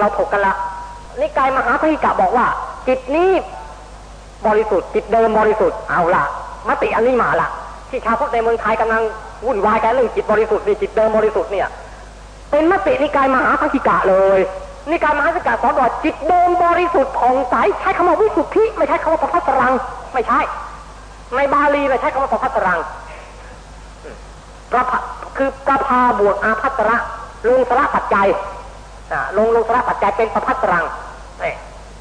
เราถกกันละนิกายมหาพหิกะบอกว่า จิตนี้บริสุทธิ์จิตเดิมบริสุทธิ์เอาละมติอันนี้มาละที่ชาวพุทธในเมืองไทยกำลังวุ่นวายกันเรื่องจิตบริสุทธิ์นี่จิตเดิมบริสุทธิ์เนี่ยเป็นมตินิกายมหาพหิกะเลยนิกายมหาพหิกะสอนว่าจิตเดิมบริสุทธิ์ผ่องใสใช้คำว่าวิสุทธิไม่ใช่คำว่าประพัสรัง ไม่ใช่ ในบาลีไม่ใช้คำว่าประพัสรังประคือประพาบวกอาพัสระลงสระปัจจัย ลงลงสระปัจจัยเป็นประพัสรัง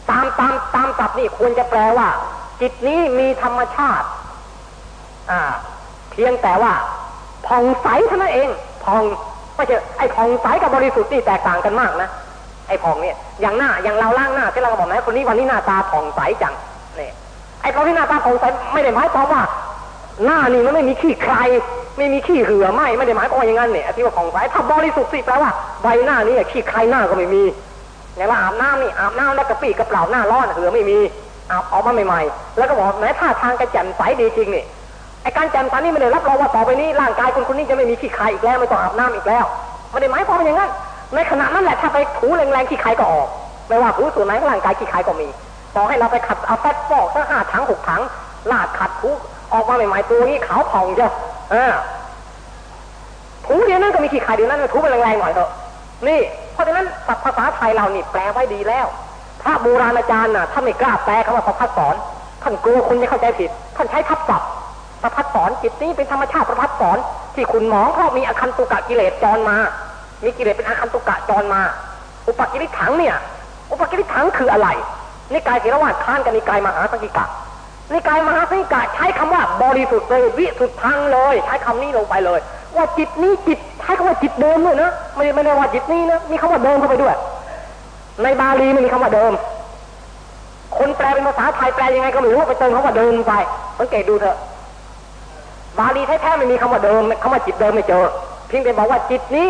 ตามตามตามศัพท์นี่ควรจะแปลว่า จิตนี้มีธรรมชาติเพียงแต่ว่าผ่องใสเท่านั้นเองผ่องไม่ใช่ไอ้ผ่องใสกับบริสุทธิ์นี่แตกต่างกันมากนะไอ้ผ่องเนี่ยอย่างหน้าอย่างเราล่างหน้าที่เราบอกไหมคนนี้วันนี้หน้าตาผ่องใสจังเนี่ยไอ้เพราที่หน้าตาผ่องใสไม่ได้หมายความว่า หน้านี่มันไม่มีขี้ใคร ไม่มีขี้เหือไม่ไม่ได้หมายความอย่างนั้นเนี่ยที่ว่าผ่องใสถ้าบริสุทธิ์สิแปลว่าใบหน้านี่ขี้ใครหน้าก็ไม่มีอย่ว่าอาบน้ำนี่อาบน้ำแล้วกระปี้กระเปล่าหน้าร้อนเหือไม่มีอาบออกมาใหม่ๆแล้วก็บอกแม้ท่าทางกระแจ่มใสดีจริงเนี่ยไอการแจ่มใสนี่ไม่ได้รับรองว่าต่อไปนี้ร่างกายคนคนนี้จะไม่มีขี้ใครอีกแล้วไม่ต้องอาบน้ำอีกแล้วไม่ได้หมายความอย่างนั้นในขณะนั้นแหละถ้าไปถูแรงๆขี้ใครก็ออก ไม่ว่าถูส่วนไหนของร่างกายขี้ใครก็มีต่อให้เราไปขัดเอาแฟตฟอกสักห้าถังหกถังลาดขัดถูออกมาใหม่ๆตัวนี้ขาวผ่องเจ้า ออถูเดียวนั้นก็มีขี้ใครเดียวนั้นถูไปแรงๆหน่อยเถอะ นี่ เพราะฉะนั้นศัพท์ภาษาไทยเรานี่แปลไว้ดีแล้วพระโบราณอาจารย์น่ะถ้าไม่กล้าแปลคำว่าประพัดสอนท่านกลัวคนจะเข้าใจผิด ท่านใช้ทับศัพท์ประพัดสอนจิตนี้เป็นธรรมชาติประพัดสอนที่คุณหมอเพราะมีอคันตุกะกิเลสจรมา มีกิเลสเป็นอาคันตุกะจรมา อุปกิริถังเนี่ย อุปกิริถังคืออะไรนิกายเถรวาทค้านกับนิกายมหาสังกิกะ นิกายมหาสังกิกะใช้คำว่าบริสุทธิ์เลยวิสุทธังเลย ใช้คำนี้ลงไปเลย ว่าจิตนี้จิตใช้คำว่าจิตเดิมด้วยนะไม่ไม่ได้ว่าจิตนี้นะมีคำว่าเดิมเข้าไปด้วย ในบาลีไม่มีคำว่าเดิม คนแปลเป็นภาษาไทยแปลยังไงก็ไม่รู้ไปเติมคำว่าเดิมไปสังเกตดูเถอะบาลีแท้ๆไม่มีคำว่าเดิมคำว่าจิตเดิมไม่เจอเพียงแต่บอกว่าจิตนี้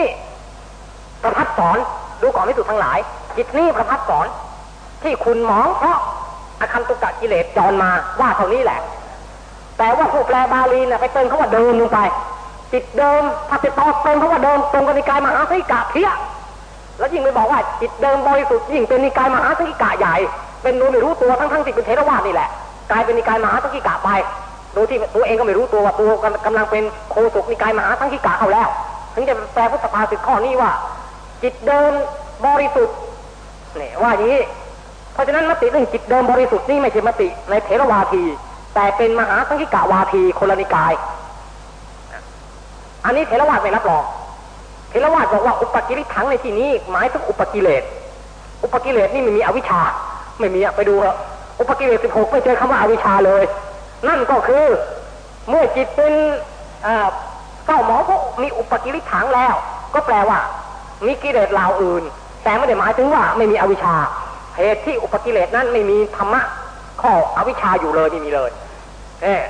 ประพัดสอนดูก่อนที่สุดทั้งหลาย จิตนี้ประพัดสอนที่คุณมองเพราะ อาคันตุกะกิเลสจรมาว่าเท่านี้แหละ แต่ว่าผู้แปลบาลีเนี่ยไปเติมเขาว่าเดิมลงไปจิตเดิมถ้าไปต่อเติมเขาว่าเดิมตรงกับนิกายมหาสิกะเพี้ยแล้วยิ่งไปบอกว่าจิตเดิมบริสุทธิ์ยิ่งเป็นนิกายมหาสิกะใหญ่ เป็นรู้ไม่รู้ตัวทั้งทั้งๆที่เป็นเทรวาสนี่แหละกลายเป็นนิกายมหาสิกะไปโดยที่ตัวเองก็ไม่รู้ตัวว่าตัวกำลังเป็นโคศกนิกายมหาสังคิกะเขาแล้วถึงจะแปลพุทธภาษิตข้อนี้ว่า จิตเดิมบริสุทธิ์เนี่ยว่าอย่างนี้ เพราะฉะนั้นมติเรื่องจิตเดิมบริสุทธิ์นี่ไม่ใช่มติในเทรวาที แต่เป็นมหาสังคิกะวาทีคนละนิกาย อันนี้เทรวาสไม่รับรองเทรวาสบอกว่าอุปกิริถังในที่นี้หมายถึงอุปกิเลส อุปกิเลสนี่ไม่มีอวิชชา ไม่มีอะไปดูเถอะอุปกิเลสสิบหกไม่เจอคำว่าอวิชชาเลย นั่นก็คือ เมื่อจิตเป็นเก้าหมอพวกมีอุปกิริถังแล้ว ก็แปลว่า มีกิเลสเหล่าอื่น แต่ไม่ได้หมายถึงว่าไม่มีอวิชชา เหตุที่อุปกิเลสนั้นไม่มีธรรมะข้ออวิชชาอยู่เลยไม่มีเลยเออ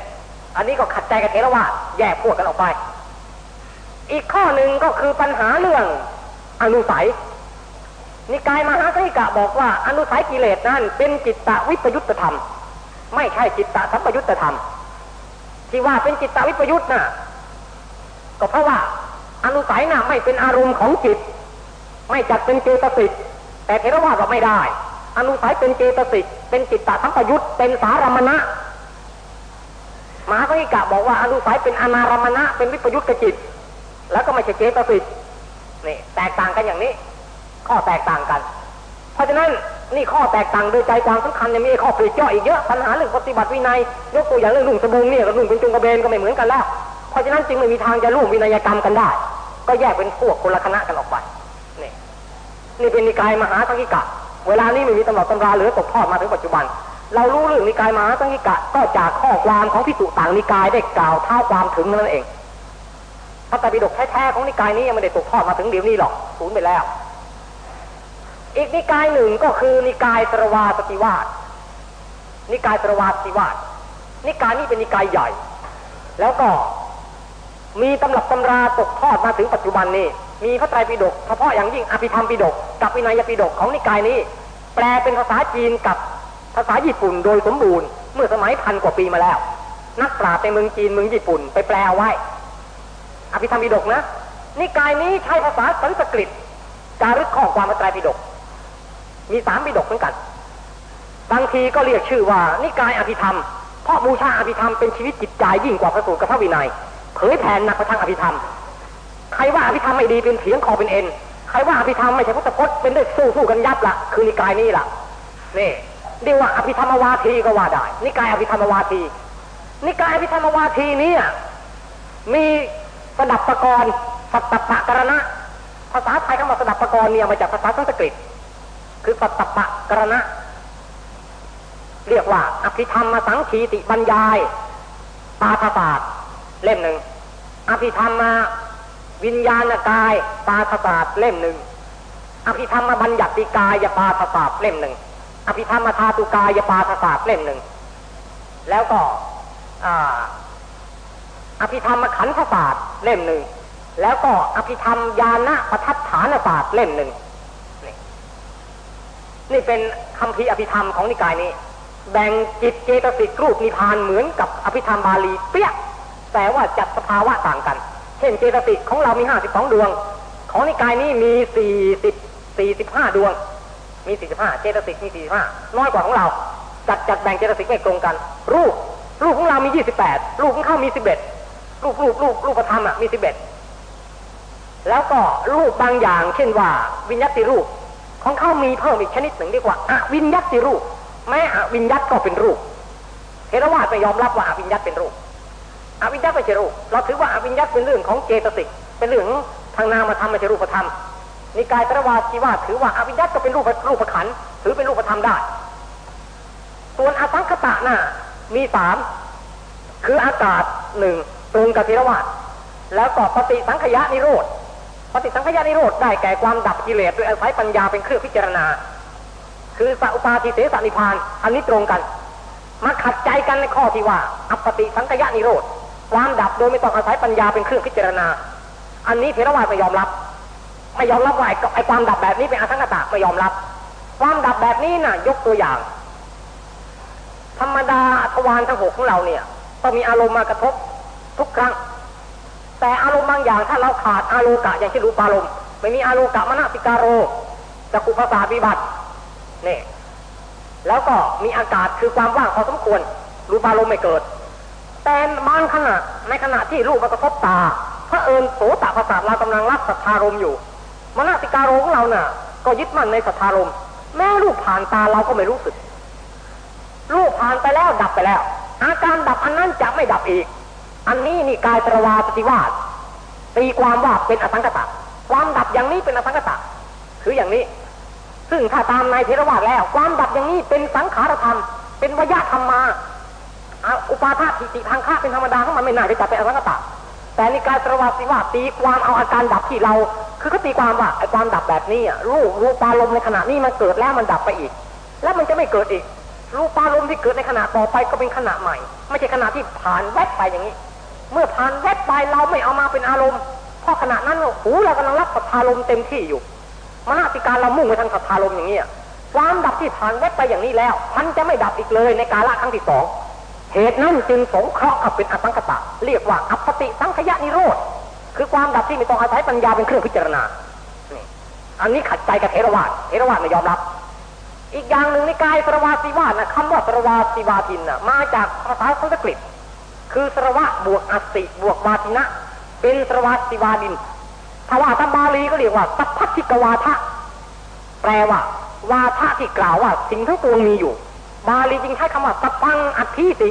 อันนี้ก็ขัดใจกันเทระว่าแยกพวกกันออกไป อีกข้อหนึ่งก็คือปัญหาเรื่องอนุสัย นิกายมหาสังกะบอกว่าอนุสัยกิเลสนั้นเป็นจิตตวิปยุตธรรม ไม่ใช่จิตตสัมปยุตธรรม ที่ว่าเป็นจิตตวิปยุตน่ะ ก็เพราะว่าอนุสัยน่ะไม่เป็นอารมณ์ของจิต ไม่จัดเป็นเจตสิกแต่เทรวาสบอกไม่ได้ อนุสัยเป็นเจตสิกเป็นจิตตสัมปยุตเป็นสารมณะมหาสังกะบอกว่าอนุสัยเป็นอนารมณะเป็นวิปยุตกจิต แล้วก็ไม่ใช่เจตสิกนี่แตกต่างกันอย่างนี้ ข้อแตกต่างกัน เพราะฉะนั้นนี่ข้อแตกต่างโดยใจความสำคัญยังมีข้อปลีกย่อยอีกเยอะปัญหาเรื่องปฏิบัติวินัยยกตัวอย่างเรื่องหนุ่งสบงเนี่ยกับหนุ่งเป็นจุงกระเบนก็ไม่เหมือนกันแล้วเพราะฉะนั้นจึงไม่มีทางจะร่วมวินัยกรรมกันได้ ก็แยกเป็นพวกคนละคณะกันออกไปนี่นี่เป็นนิกายมหาสังกิกะ เวลานี้ไม่มีตำรับตำราเหลือตกทอดมาถึงปัจจุบัน เรารู้เรื่องนิกายมหาสังกิกะก็จากข้อความของพิสุต่างนิกายได้กล่าวเท่าความถึงนั่นเองพระไตรปิฎกแท้ๆของนิกายนี้ยังไม่ได้ตกทอดมาถึงเดี๋ยวนี้หรอกสูญไปแล้ว อีกนิกายหนึ่งก็คือนิกายสรวาสติวาสนิกายสรวาสติวาสนิกายนี้เป็นนิกายใหญ่ แล้วก็มีตำรับตำราตกทอดมาถึงปัจจุบันนี้ มีพระไตรปิฎกเฉพาะอย่างยิ่งอภิธรรมปิฎกกับวินัยปิฎกของนิกายนี้ แปลเป็นภาษาจีนกับภาษาญี่ปุ่นโดยสมบูรณ์เมื่อสมัยพันกว่าปีมาแล้ว นักปราชญ์ในเมืองจีนเมืองญี่ปุ่นไปแปลเอาไว้ อภิธรรมปิฎกนะ นิกายนี้ใช้ภาษาสันสกฤตจารึกข้อความพระไตรปิฎกมีสามปิฎกเหมือนกันบางทีก็เรียกชื่อว่านิกายอภิธรรม เพราะบูชาอภิธรรมเป็นชีวิตจิตใจยิ่งกว่าพระสูตรกับพระวินัย เผยแผ่หนักไปทางอภิธรรม ใครว่าอภิธรรมไม่ดีเป็นเถียงคอเป็นเอ็น ใครว่าอภิธรรมไม่ใช่พุทธพจน์เป็นได้สู้สู้กันยับละคือนิกายนี้ล่ะนี่เรียกว่าอภิธรรมวาทีก็ว่าได้ นิกายอภิธรรมวาที นิกายอภิธรรมวาทีนี้มีสดับประกรณ์สัตตปะกรณะ ภาษาไทยคำว่าสดับประกรณ์เนี่ยมาจากภาษาสันสกฤต คือสัตตปะกรณะ เรียกว่า อภิธรรมสังคีติบรรยายปาทศาสตร์เล่มหนึ่งอภิธรรมมา วิญญาณกายปาทศาสตร์เล่มหนึ่งอภิธรรมบัญญัติกายปาทศาสตร์เล่มหนึ่งอภิธรรมธาตุกายปาทศาสตร์เล่มหนึ่งแล้วก็อภิธรรมขันธศาสตร์เล่มหนึ่งแล้วก็อภิธรรมญาณปทัฏฐานศาสตร์เล่มหนึ่งนี่เป็นคำพีอภิธรรมของนิกายนี้ แบ่งจิตเจตสิกรูปนิพานเหมือนกับอภิธรรมบาลีเปี้ยแต่ว่าจัดสภาวะต่างกัน ช่นเจตสิกของเรามีห้าสิบสองดวง ของนิกายนี้มีสี่สิบสี่สิบห้าดวง มีสี่สิบห้าเจตสิกมีสี่สิบห้าน้อยกว่าของเรา จัดจัดแบ่งเจตสิกไม่ตรงกัน รูปรูปของเรามียี่สิบแปดรูปของเขามีสิบเอ็ดรูปรูปรูปรูปธรรมอะมีสิบเอ็ดแล้วก็รูปบางอย่าง เช่นว่า วิญญาติรูป ของเขามีเพิ่มอีกชนิดหนึ่งเรียกว่าอวิญญาติรูป แม้อวิญญาตก็เป็นรูปเทรวาสไม่ยอมรับว่าอวิญญาตเป็นรูป อวิญญาตไม่ใช่รูปเราถือว่าอวิญญาตเป็นเรื่องของเจตสิกเป็นเรื่องทางนามธรรมไม่ใช่รูปธรรมนิกายเทรวาสีว่าถือว่าอวิญญาตก็เป็นรูปรูปขันถือเป็นรูปธรรมได้ ส่วนอสังคตะน่ะมีสามคืออากาศหนึ่งตรงกับเทรวาสแล้วก็ปฏิสังขยะนิโรธปฏิสังขยานิโรธได้แก่ความดับกิเลสโดยอาศัยปัญญาเป็นเครื่องพิจารณา คือสัอุปาทิเสสนิพาน อันนี้ตรงกัน มาขัดใจกันในข้อที่ว่า อัปปติสังขยานิโรธ ความดับโดยไม่ต้องอาศัยปัญญาเป็นเครื่องพิจารณา อันนี้เทรวาสไม่ยอมรับ ไม่ยอมรับว่าไอ้ความดับแบบนี้เป็นอสังขตะไม่ยอมรับ ความดับแบบนี้น่ะ ยกตัวอย่าง ธรรมดาทวารทั้งหกของเราเนี่ยต้องมีอารมณ์มากระทบทุกครั้ง แต่อารมณ์บางอย่างถ้าเราขาดอารูกะอย่างเช่นรูปารมณ์ไม่มีอารูกะมณสิการโรจักุภาษาวิบัตินี่แล้วก็มีอากาศคือความว่างพอสมควรรูปารมณ์ไม่เกิด แต่บางขณะในขณะที่รูปมากระทบตาพระเอิญโสตประสาทเรากำลังรับสัทธารมอยู่มณสิการโรของเราเน่ะ ก็ยึดมั่นในสัทธารมแม้รูปผ่านตาเราก็ไม่รู้สึก รูปผ่านไปแล้วดับไปแล้ว อาการดับอันนั้นจะไม่ดับอีก อันนี้นี่กายตรวาปฏิวาสตีความว่าเป็นอสังกตะ ความดับอย่างนี้เป็นอสังกตะ คืออย่างนี้ ซึ่งถ้าตามในเทรวาสแล้ว ความดับอย่างนี้เป็นสังขารธรรม เป็นวยธรรมมา อุปาทาทิติทางข้าเป็นธรรมดาของมันไม่น่าจะจับเป็นอสังกตะแต่ในกายตรวาสิวาตีความเอาอาการดับที่เรา คือเขาตีความว่าไอ้ความดับแบบนี้รูปรูปารมในขณะนี้มันเกิดแล้วมันดับไปอีก แล้วมันจะไม่เกิดอีก รูปารมที่เกิดในขณะต่อไปก็เป็นขณะใหม่ ไม่ใช่ขณะที่ผ่านแวบไปอย่างนี้ เมื่อผ่านแวบไปเราไม่เอามาเป็นอารมณ์เพราะขณะนั้นหูเรากำลังรับสัทธารมเต็มที่อยู่มนสิการเรามุ่งไปทางสัทธารมอย่างนี้ความดับที่ผ่านแวบไปอย่างนี้แล้ว มันจะไม่ดับอีกเลยในกาละครั้งที่สอง เหตุนั้นจึงสงเคราะห์กับเป็นอสังกตะ เรียกว่าอัปติสังขยานิโรธ คือความดับที่ไม่ต้องอาศัยปัญญาเป็นเครื่องพิจารณาอันนี้ขัดใจกับเทรวาสเทรวาสไม่ยอมรับ อีกอย่างหนึ่งในกายสรวาสีวาสนะคำว่าสรวาสีวาทินนะมาจากภาษาสันสกฤต คือสรวะบวกอสิบวกวาตินะ เป็นสรวะสิวาดินถ้าว่าตบาลีก็เรียกว่าสัพพัทิกวาทะแปลว่า วาทะที่กล่าวว่าสิ่งทั้งปวงมีอยู่ บาลีจึงใช้คำว่าสัพังอัติติ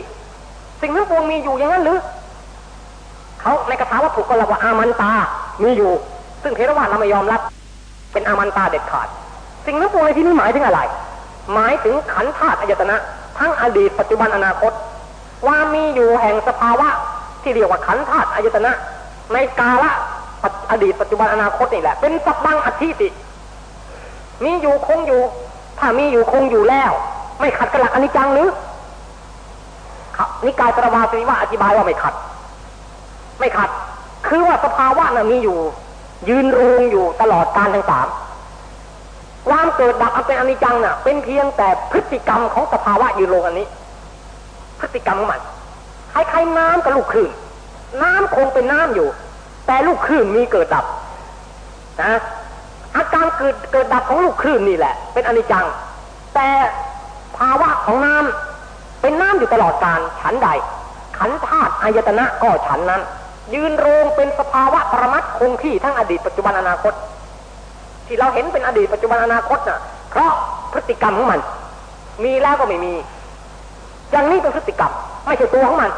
สิ่งทั้งปวงมีอยู่อย่างนั้นหรือเขาในคาถาวัตถุก็เรียกว่าอามันตา มีอยู่ ซึ่งเทรวาเราไม่ยอมรับ เป็นอามันตาเด็ดขาด สิ่งทั้งปวงในที่นี้หมายถึงอะไร หมายถึงขันธาตุอายตนะ ทั้งอดีตปัจจุบันอนาคตความีอยู่แห่งสภาวะที่เรียกว่าขันธ์ธาตุอายตนะ ในกาละอดีตปัจจุบันอนาคตนี่แหละ เป็นสัพพังอัธิติ มีอยู่คงอยู่ ถ้ามีอยู่คงอยู่แล้ว ไม่ขัดกับหลักอนิจจังหรือนิกายตรวาสีว่าอธิบายว่าไม่ขัด ไม่ขัด คือว่าสภาวะน่ะมีอยู่ ยืนรงอยู่ตลอดการทั้งสามความเกิดดับอันเป็นอนิจจังน่ะ เป็นเพียงแต่พฤติกรรมของสภาวะยืนรงอันนี้ พฤติกรรมของมันคล้ายๆน้ำกับลูกคลื่นน้ำคงเป็นน้ำอยู่ แต่ลูกคลื่นมีเกิดดับนะอาการเกิดเกิดดับของลูกคลื่นนี่แหละ เป็นอนิจจัง แต่ภาวะของน้ำเป็นน้ำ อยู่ตลอดการฉันใด ขันธาตุอายตนะก็ฉันนั้น ยืนโรงเป็นสภาวะปรมัตถ์คงที่ทั้งอดีตปัจจุบันอนาคต ที่เราเห็นเป็นอดีตปัจจุบันอนาคตน่ะ เพราะพฤติกรรมของมัน มีแล้วก็ไม่มี อย่างนี้เป็นพฤติกรรม ไม่ใช่ตัวของมัน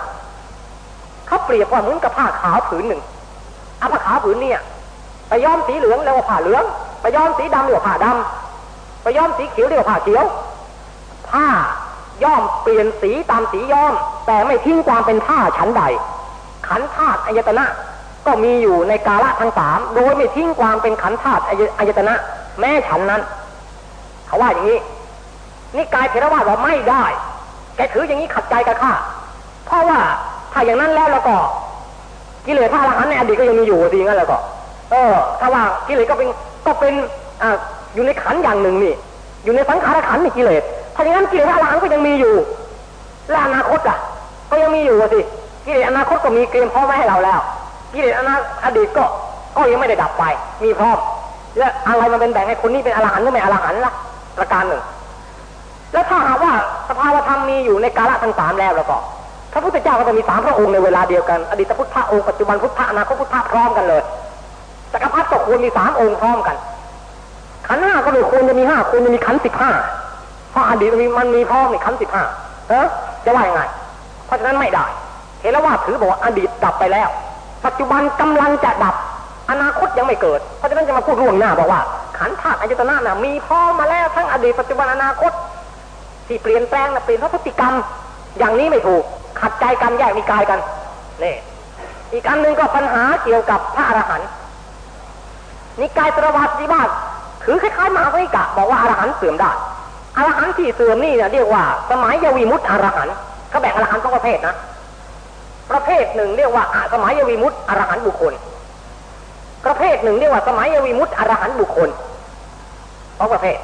เขาเปรียบว่าเหมือนกับผ้าขาวผืนหนึ่งเอาผ้าขาวผืนเนี่ยไปย้อมสีเหลืองเรียกว่าผ้าเหลืองไปย้อมสีดำเรียกว่าผ้าดำไปย้อมสีเขียวเรียกว่าผ้าเขียว ผ้า ย้อมเปลี่ยนสีตามสีย้อม แต่ไม่ทิ้งความเป็นผ้าชั้นใด ขันธาตุอายตนะ ก็มีอยู่ในกาละทั้งสามโดยไม่ทิ้งความเป็นขันธาตุอายตนะ แม้ฉันนั้น เขาว่าอย่างนี้นี่กายเทรวาสว่าไม่ได้ แกถืออย่างนี้ขัดใจกับข้าเพราะว่าถ้าอย่างนั้นแล้วแล้วก็ กิเลสพระอรหันต์ในอดีตก็ยังมีอยู่สิงั้นแล้วก็ เออถ้าว่ากิเลสก็เป็นก็เป็นอ่าอยู่ในขันอย่างหนึ่งนี่ อยู่ในสังขารขันนี่กิเลส ถ้าอย่างนั้นกิเลสพระอรหันต์ก็ยังมีอยู่และอนาคตอะ ก็ยังมีอยู่สิกิเลสอนาคตก็มีเตรียมพร้อมไว้ให้เราแล้วกิเลสอนาอดีตก็ก็ยังไม่ได้ดับไป มีพร้อมและอะไรมันเป็นแบ่งให้คนนี้เป็นอรหันต์หรือไม่อรหันต์ล่ะประการหนึ่ง แล้วถ้าหากว่าสภาวธรรมมีอยู่ในกาลทั้งสามแล้วแล้วก็พระพุทธเจ้าก็จะมีสามพระองค์ในเวลาเดียวกัน อดีตพุทธะองค์ปัจจุบันพุทธะอนาคตพุทธะพร้อมกันเลยจักรพรรดิก็ควรมีสามองค์พร้อมกันขันห้าก็ไม่ควรจะมีห้าควรจะมีขันสิบห้า เพราะอดีตมันมีพร้อมในขันสิบห้าเออจะว่ายังไง เพราะฉะนั้นไม่ได้เห็นแล้วว่าถือบอกว่าอดีตดับไปแล้ว ปัจจุบันกำลังจะดับ อนาคตยังไม่เกิด เพราะฉะนั้นจะมาพูดล่วงหน้าบอกว่า ขันธาตุอายตนะน่ะมีพร้อมมาแล้วทั้งอดีตปัจจุบันอนาคต ที่เปลี่ยนแปลงนะเปลี่ยนเพราะพฤติกรรม อย่างนี้ไม่ถูก ขัดใจกันแยกมีกายกันนี่อีกอันหนึ่งก็ปัญหาเกี่ยวกับพระอรหันต์นิกายตรวัติวาสถือคล้ายๆมาวิกะ บอกว่าอรหันต์เสื่อมได้ อรหันต์ที่เสื่อมนี่เนี่ยเรียกว่า สมัยยวีมุตต์อรหันต์เขาแบ่งอรหันต์สองประเภทนะ ประเภทหนึ่งเรียกว่าสมัยยวีมุตต์อรหันต์บุคคล ประเภทหนึ่งเรียกว่า สมัยยวีมุตต์อรหันต์บุคคลสองประเภท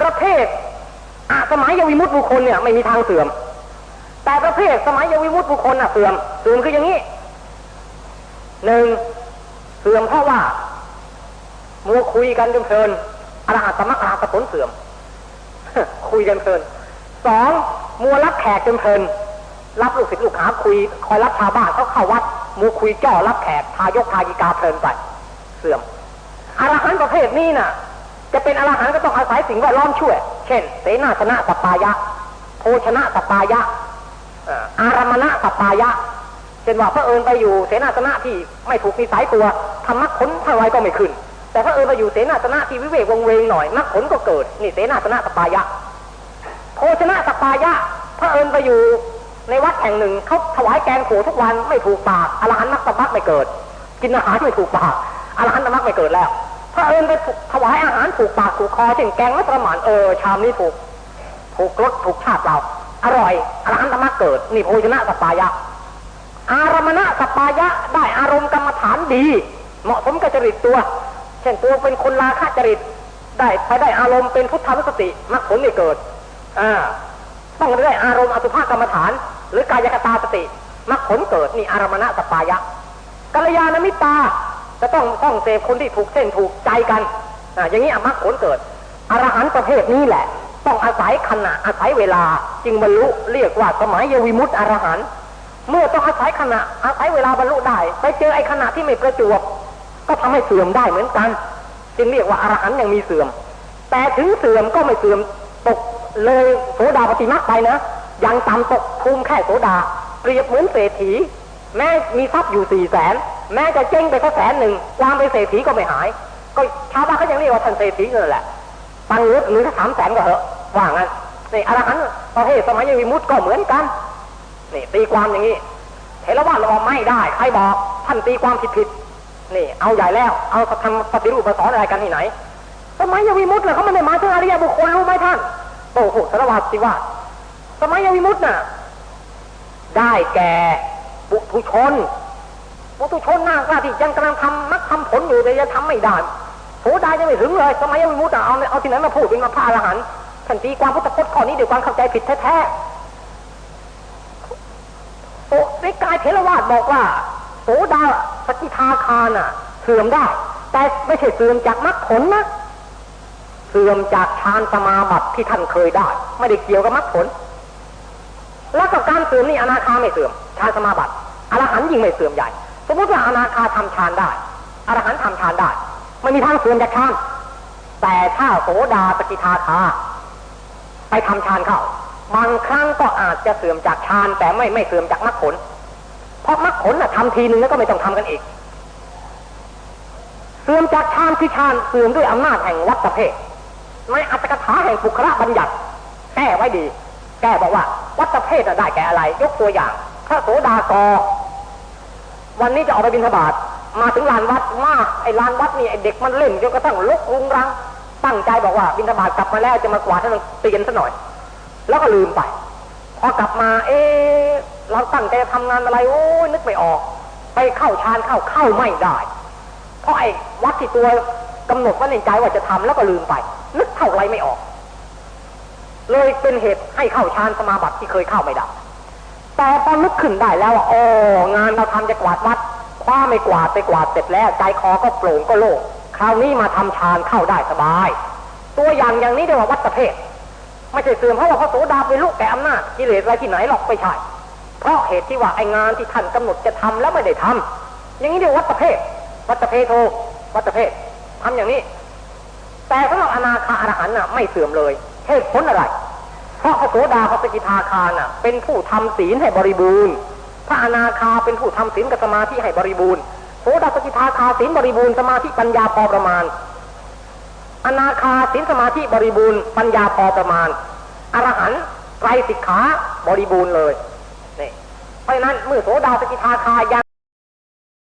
ประเภทอะสมัยยวิมุตติบุคคลเนี่ยไม่มีทางเสื่อม แต่ประเภทสมัยยวิมุตติบุคคลน่ะเสื่อมเสื่อมคืออย่างนี้หนึ่งเสื่อมเพราะว่ามัวคุยกันจนเพลินอรหัตสมัคอรหัตผลเสื่อม คุยกันเพลินสองมัวรับแขกจนเพลินรับลูกศิษย์ลูกหาคุยคอยรับชาวบ้านเขาเข้าวัดมัวคุยจ่อรับแขกทายกทายิกาเพลินไป เสื่อมอรหันต์ประเภทนี้น่ะ จะเป็นอรหันต์ก็ต้องอาศัยสิ่งแวดล้อมช่วย เช่น เสนาชนะสัปปายะ โภชนะสัปปายะ อารามณะสัปปายะเช่นว่าพระเอิญไปอยู่เสนาชนะที่ไม่ถูกนิสัยตัวทำมักผลเท่าไรก็ไม่ขึ้น แต่พระเอิญไปอยู่เสนาชนะที่วิเวกวงเวงหน่อยมักผลก็เกิดนี่เสนาชนะสัปายะโภชนะสัปายะพระเอิญไปอยู่ในวัดแห่งหนึ่งเขาถวายแกงโขทุกวันไม่ถูกปากอรหันต์มักสมักไม่เกิด กินอาหารไม่ถูกปากอรหันต์มักไม่เกิดแล้วพระเอิญไปถวายอาหารถูกปากถูกคอเช่นแกงม่ประมาณเออชามนี้ถูกถูกรสถูกชาติเราอร่อยอรหันตมรรคเกิดนี่โภชนะสปายะ อารมณะสปายะได้อารมณ์กรรมฐานดี เหมาะสมกับจริตตัว เช่นตัวเป็นคนราคะจริต ได้ไปได้อารมณ์เป็นพุทธานุสติมรรคผลไม่เกิดอ่าต้องได้อารมณ์อสุภกรรมฐาน หรือกายกตาสติมรรคผลเกิดนี่อารมณะสปายะกัลยาณมิตรจะต้องต้องเสพคนที่ถูกเส้นถูกใจกันอ่าอย่างนี้มรรคผลเกิดอรหันต์ประเภทนี้แหละ ต้องอาศัยขณะอาศัยเวลาจึงบรรลุเรียกว่าสมัยยวิมุตติอรหันต์เมื่อต้องอาศัยขณะอาศัยเวลาบรรลุได้ ไปเจอไอ้ขณะที่ไม่ประจวบ ก็ทำให้เสื่อมได้เหมือนกัน จึงเรียกว่าอรหันต์ยังมีเสื่อม แต่ถึงเสื่อมก็ไม่เสื่อมตกเลยโสดาปฏิมาไปนะยังต่ำตกภูมิแค่โสดา เปรียบเหมือนเศรษฐี แม้มีทรัพย์อยู่สี่แสนแม้จะเจ๊งไปแค่แสนหนึ่งความเป็นเศรษฐีก็ไม่หาย ก็ชาวบ้านเขายังเรียกว่าท่านเศรษฐีเงินแหละตังค์หรือถ้าสามแสนก็เหอะว่างั้นนี่อรหันต์ประเภทสมัยยวิมุตติก็เหมือนกันนี่ตีความอย่างนี้เทรวาสเราไม่ได้ใครบอกท่านตีความผิดผิด นี่ เอาใหญ่แล้ว เอาทำปฏิรูปสอนอะไรกันที่ไหนสมัยยวิมุตติน่ะเขาไม่ได้มาถึงอริยบุคคลรู้ไหมท่านโอ้โหสารวัตรสิว่า สมัยยวิมุตติน่ะ ได้แก่บุตุชนบุตุชนหน้ากล้าที่ยังกำลังทำมักทำผลอยู่แต่ยังทำไม่ได้โสดายังไม่ถึงเลย สมัยยังไม่มุดเอาเอาที่ไหนมาพูดเป็นมาพระอรหันท่านตีความพุทธพจน์ข้อนี้ด้วยความเข้าใจผิดแท้ๆโอ้ในกายเทรวาสบอกว่าโสดา ปฏิทาคาน่ะ เสื่อมได้ แต่ไม่ใช่เสื่อมจากมรรคผลนะเสื่อมจากฌานสมาบัติที่ท่านเคยได้ ไม่ได้เกี่ยวกับมรรคผล แล้วก็การเสื่อมนี่อนาคาไม่เสื่อมฌานสมาบัติอรหันยิ่งไม่เสื่อมใหญ่ สมมติว่าอนาคาทำฌานได้อรหันต์ทำฌานได้ไม่มีทางเสื่อมจากฌานแต่ถ้าโสดาสกิทาคาไปทำฌานเข้าบางครั้งก็อาจจะเสื่อมจากฌานแต่ไม่ไม่เสื่อมจากมรรคผล เพราะมรรคผลน่ะทำทีหนึ่งแล้วก็ไม่ต้องทำกันอีก เสื่อมจากฌานคือฌานเสื่อมด้วยอำนาจแห่งวัตเพศในอัตถกถาแห่งปุคระบัญญัติแก้ไว้ดี แก้บอกว่าวัตเพศน่ะได้แก่อะไร ยกตัวอย่างพระโสดากอวันนี้จะออกไปบิณฑบาตมาถึงลานวัดมากไอ้ลานวัดนี่ไอ้เด็กมันเล่นจนกระทั่งลุกรุงรัง ตั้งใจบอกว่าบิณฑบาตกลับมาแล้วจะมากวาดให้มันเตียนซะหน่อย แล้วก็ลืมไป พอกลับมา เอ๊ เราตั้งใจจะทำงานอะไรโอ้ยนึกไม่ออก ไปเข้าฌานเข้าเข้าไม่ได้ เพราะไอ้วัดที่ตัวกำหนดว่าในใจว่าจะทำแล้วก็ลืมไป นึกเท่าไรไม่ออก เลยเป็นเหตุให้เข้าฌานสมาบัติที่เคยเข้าไม่ได้แต่พอนึกขึ้นได้แล้วว่าอ๋องานเราทำจะกวาดวัดคว้าไม่กวาดไปกวาดเสร็จแล้วใจคอก็โปร่งก็โล่งคราวนี้มาทำฌานเข้าได้สบาย ตัวอย่างอย่างนี้เรียกว่าวัตเพศไม่ใช่เสื่อมเพราะว่าพระโสดาเป็นลูกแก่อำนาจกิเลสอะไรที่ไหนหรอกไม่ใช่ เพราะเหตุที่ว่าไองานที่ท่านกำหนดจะทำแล้วไม่ได้ทำอย่างนี้เรียกว่าวัตเพศวัตเพโทวัตเพศทำอย่างนี้ แต่สำหรับอนาคาอรหันต์น่ะไม่เสื่อมเลยเหตุผลอะไร เพราะพระโสดาพระสกิทาคารน่ะ เป็นผู้ทำศีลให้บริบูรณ์พระอนาคาเป็นผู้ทำศีลกับสมาธิให้บริบูรณ์โสดาสกิทาคาศีลบริบูรณ์สมาธิปัญญาพอประมาณ อนาคาศีลสมาธิบริบูรณ์ปัญญาพอประมาณอรหันต์ไตรสิกขาบริบูรณ์เลย เพราะนั้นเมื่อโสดาสกิทาคายัง